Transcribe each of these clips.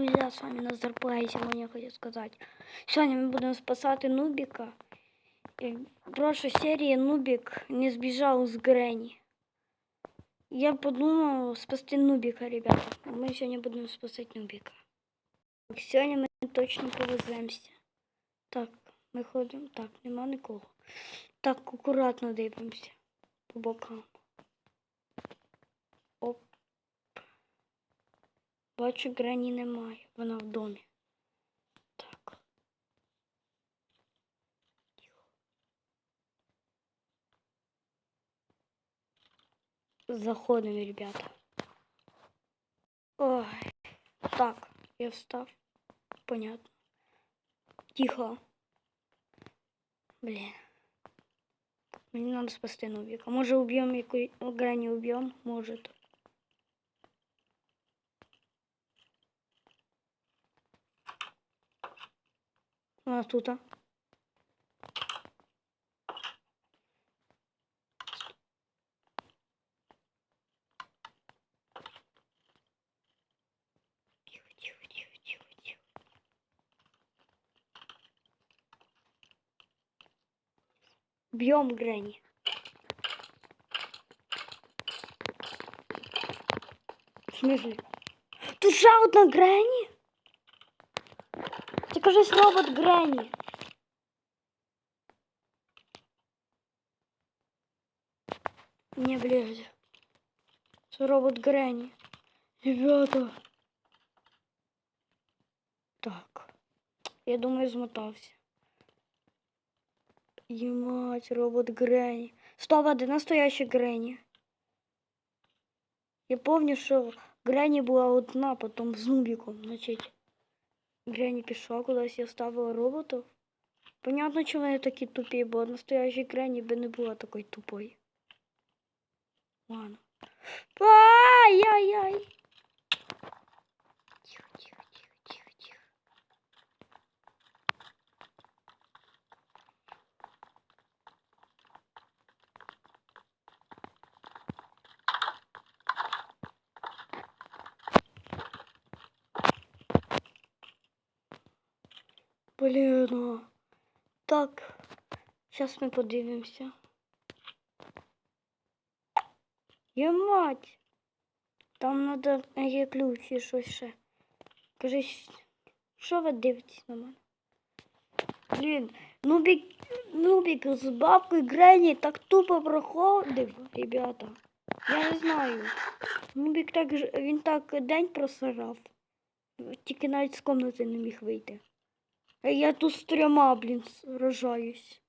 друзья, с вами Назар Плей. Сегодня я хочу сказать. Сегодня мы будем спасать Нубика. И в прошлой серии Нубик не сбежал с Гренни. Я подумал спасти Нубика, ребята. Мы сегодня будем спасать Нубика. Сегодня ми точно повеземося. Так, ми ходимо. Так, нема нікого. Так, акуратно дивимося по бокам. Бачу, Грені немає. Вона в домі. Так. Тихо. Заходимо, ребята. Ой. Так, я встав. Понятно. Тихо. Блін. Мені треба спасти Нубіка. Може уб'ємо яку Грені уб'ємо? Вона тут. а. Тихо, тихо, тихо, тихо, тихо. Бьем Гренни. В смысле? Тут ще одна Гренні? Це кажись робот Гренні. Не, блядь. Це робот Гренні. Ребята. Так. Я думаю, змотався. Ємать, робот Гренні. Стоп, а де настояща Гренні? Я помню, що Гренні була одна, потім з Нубіком, значить. Гренні пішла кудись, я ставила роботу. Понятно, чому вони такі тупі, бо настоящий Гренні би не була такою тупою. Ладно. Ай-яй-яй. Блін. Так. Зараз ми подивимося. Є мать. Там треба є ключ і щось ще. Кажись, що ви дивитесь на мене? Блін, Нубік, Нубік з бабкою Грені так тупо проходив, ребята. Я не знаю. Нубік так, він так день просирав. Тільки навіть з комнати не міг вийти. А я тут з трьома, блін, сражаюсь.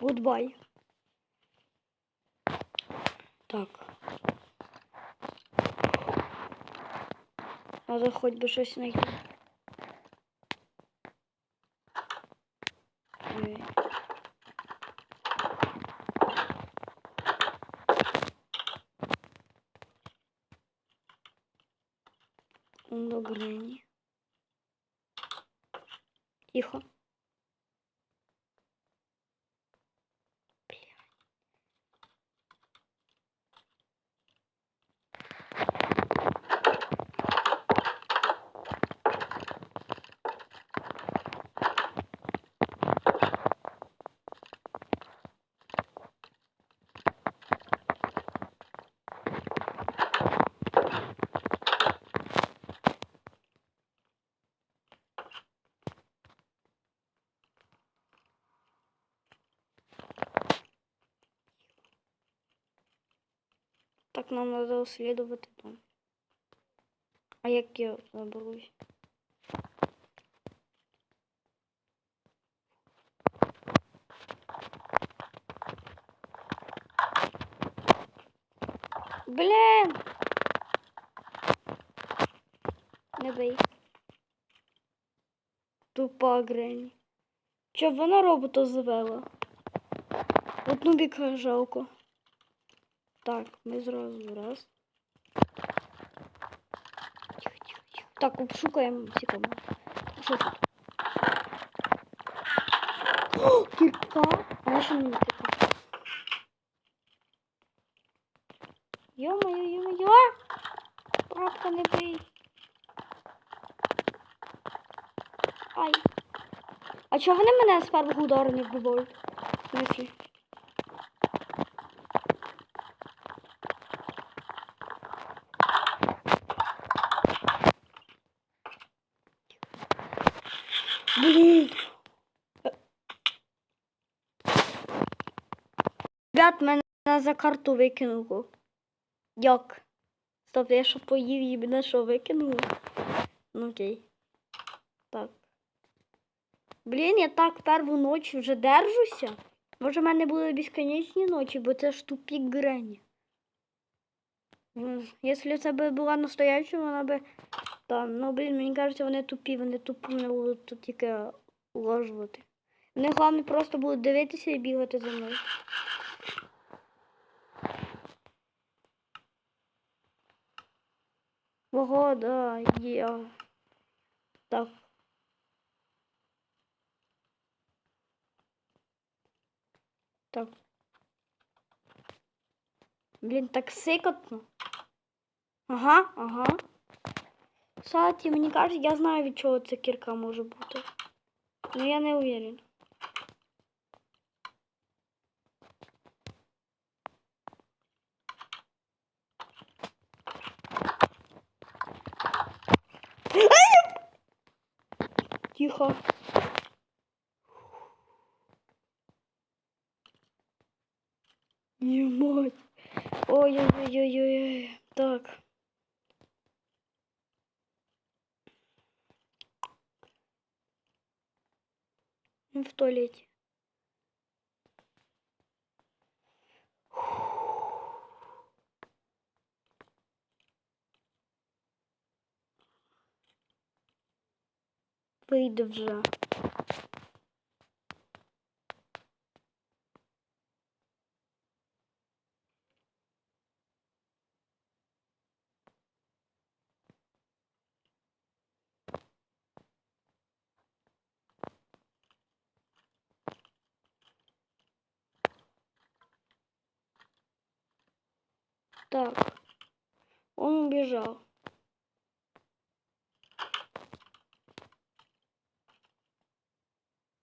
Гудбай. Так. Надо хоч би щось знайти. До Гренні. Тихо. Так нам надо исследовать дом. А як я заберусь? Блін! Не бий. Тупа Грені. Що вона робота завела? От нубіка жалко. Так, ми зразу раз. Тихо, тихо, тихо. Так, обшукаємо ці комнати. Що тут? О, кірка? А що мені кірка? Йо-моє, йо-моє. Папка не бий. Ай. А чого вони мене з першого удару не вбивають? В Ребят, мене за карту викинуло. Як? Стоп, я що поїв і мене що викинуло? Ну окей. Так. Блін, я так перву ніч вже держуся. Може, в мене були безконечні ночі, бо це ж тупік Грені. Якщо це би була настояща, вона би. Там, ну блін, мені кажеться, вони тупі, вони тупо не будуть тут тільки уложувати. Вони головне просто будуть дивитися і бігати за мною. Ого, да, є. Так. Так. Блін, так сикотно. Ага, ага. Кстати, мені кажуть, я знаю, від чого ця кірка може бути. Ну я не уверен. Тихо. Ебать. Ой-ой-ой-ой-ой. Так. В туалете. Вийди вже. Так. Он убежал.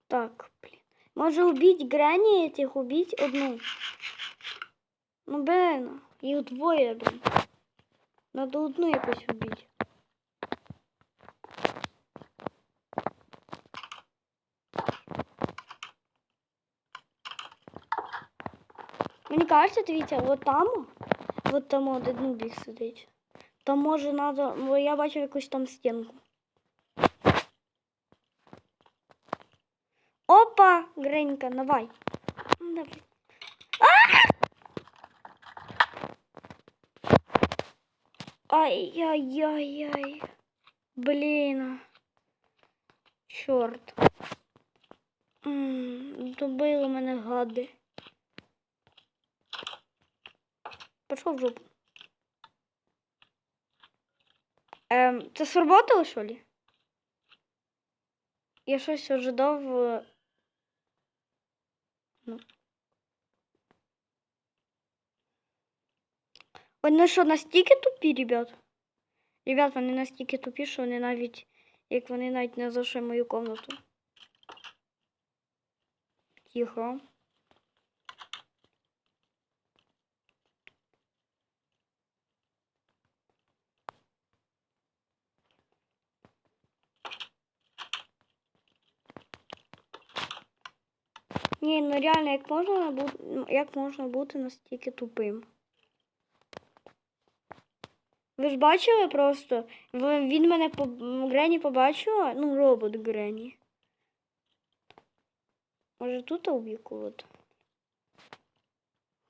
Так, блин. Може убить Грани этих, убить одну. Ну, блин, їх двоє, блин. Надо одну якось убить. Мені кажется, дивіться, от там, от там один біг сидить. Там може надо, бо я бачив якусь там стінку. Опа, Гренька, давай. М, Давай. Ай-яй-яй-яй. Блін. Чорт. Добили мене гади. Пішов в жопу. Ем, це сработало, що ли? Я щось ожидав. е, Ну. Вони що, настільки тупі, ребят? Ребят, вони настільки тупі, що вони навіть, як вони навіть не зайшли мою комнату. Тихо. Ні, ну реально, як можна як можна бути настільки тупим? Ви ж бачили просто? Він мене по Грені побачила? Ну, робот Грені. Може тут убіку от.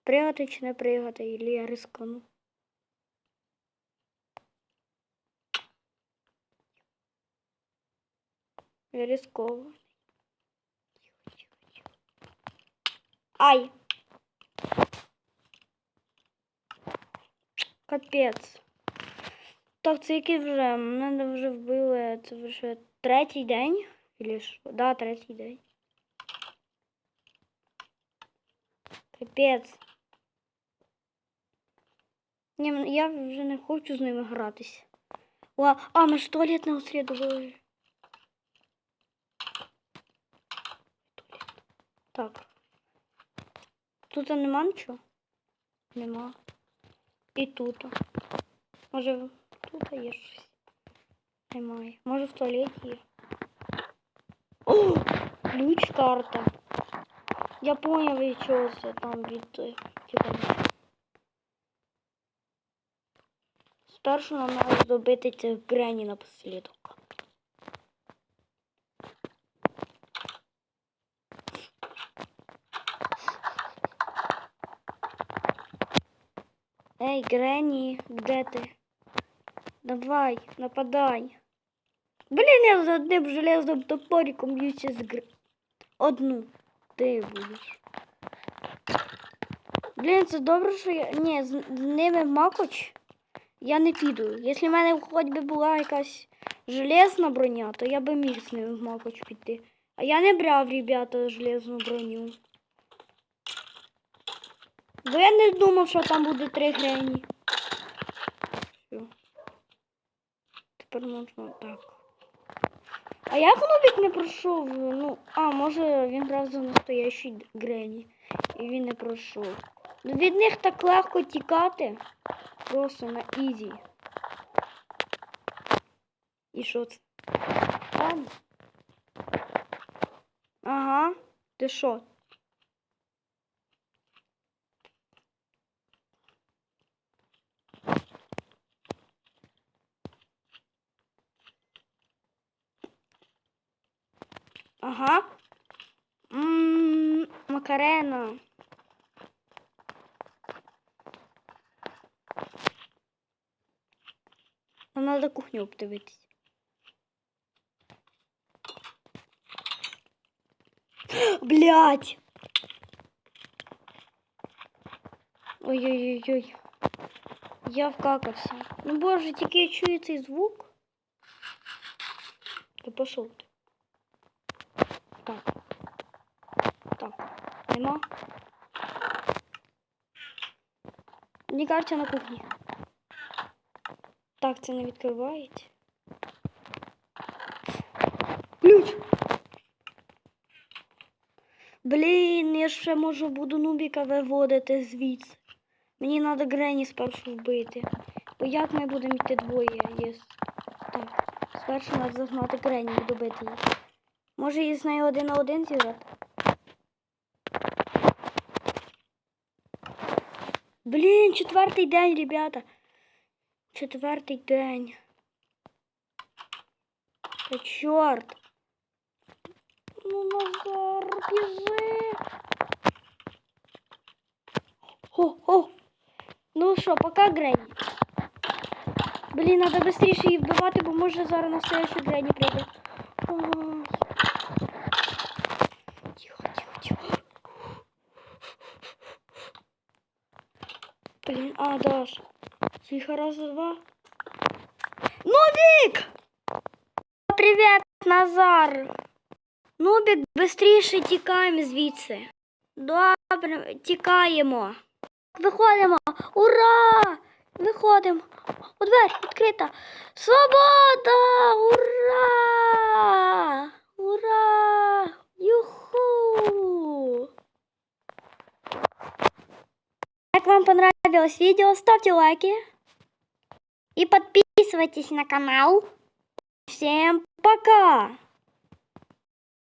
Пригати чи не пригати, і я рискану. Я рисково. Ай! Капець. Так, це який вже? Мене вже вбили. Це вже третій день. Или що? Да, третій день. Капець. Ні, я вже не хочу з ними гратися. О, а, ми ж туалет не обслідували. Так. Тут нема нічого? Нема. І тут. Може тут є щось? Немає. Може в туалеті є. О! Ключ карта. Я поняв, від чого це там від е, типа. Спершу нам треба здобити цих Грені напослідок. Ей, Грені, де ти? Давай, нападай. Блін, я за одним железним топориком б'юся з гр... Одну. Ти будеш. Блін, це добре, що я. Ні, з, з ними макоч я не піду. Якщо в мене хоч би була якась железна броня, то я би міг з ними макоч піти. А я не брав, ребята, железну броню. Бо я не думав, що там буде три грені. Все. Тепер можна так. А як Нубік не пройшов? Ну, а, може він грав за настоящий Грені. І він не пройшов. Ну від них так легко тікати. Просто на ізі. І що це? Там. Ага. Ти що? Ага. Ммм, Макарена. Нам надо кухню обдивитись. Блять! Ой-ой-ой-ой. Я вкакався. Ну боже, тільки я чую цей звук. Та пошов Мені кажеться на кухні. Так, це не відкривається. Ключ! Блін, я ще можу буду нубіка виводити звідси. Мені треба Грені спершу вбити. Бо як ми будемо йти двоє? Єс. Так, спершу треба загнати Грені і добити її. Може її з нею один на один зіграти? Блін, четвертий день, ребята. Четвертий день. Та чорт. Ну, Назар, біжи. О, о. Ну що, пока Грені. Блін, треба швидше її вбивати, бо може зараз настоящий Грені прийде. Ой. Даш. Тихо, раз, два. Нубик! Привет, Назар. Нубик, быстріше тікаємо звідси. Добре, тікаємо. Виходимо. Ура! Виходимо. У двері відкрита. Свобода! Ура! Ура! Юху! Как вам понравилось видео, ставьте лайки и подписывайтесь на канал. Всем пока!